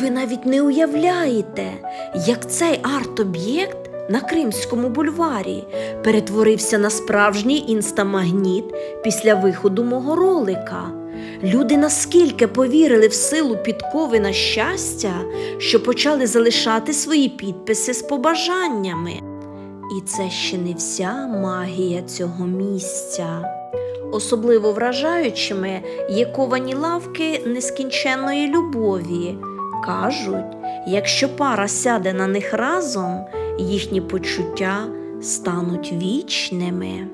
Ви навіть не уявляєте, як цей арт-об'єкт на Кримському бульварі перетворився на справжній інстамагніт після виходу мого ролика. Люди наскільки повірили в силу підкови на щастя, що почали залишати свої підписи з побажаннями. І це ще не вся магія цього місця. Особливо вражаючими є ковані лавки нескінченної любові. Кажуть, якщо пара сяде на них разом, їхні почуття стануть вічними.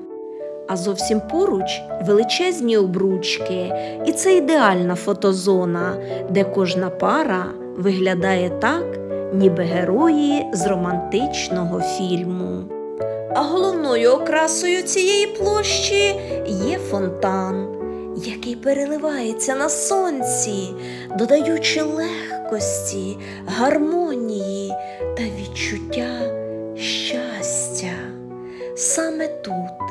А зовсім поруч величезні обручки, і це ідеальна фотозона, де кожна пара виглядає так, ніби герої з романтичного фільму. А головною окрасою цієї площі є фонтан, який переливається на сонці, додаючи легкості, гармонії та відчуття щастя. Саме тут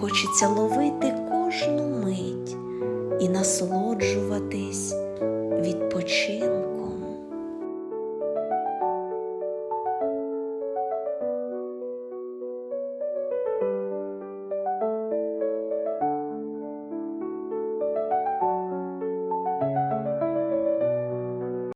хочеться ловити кожну мить і насолоджуватись відпочинком.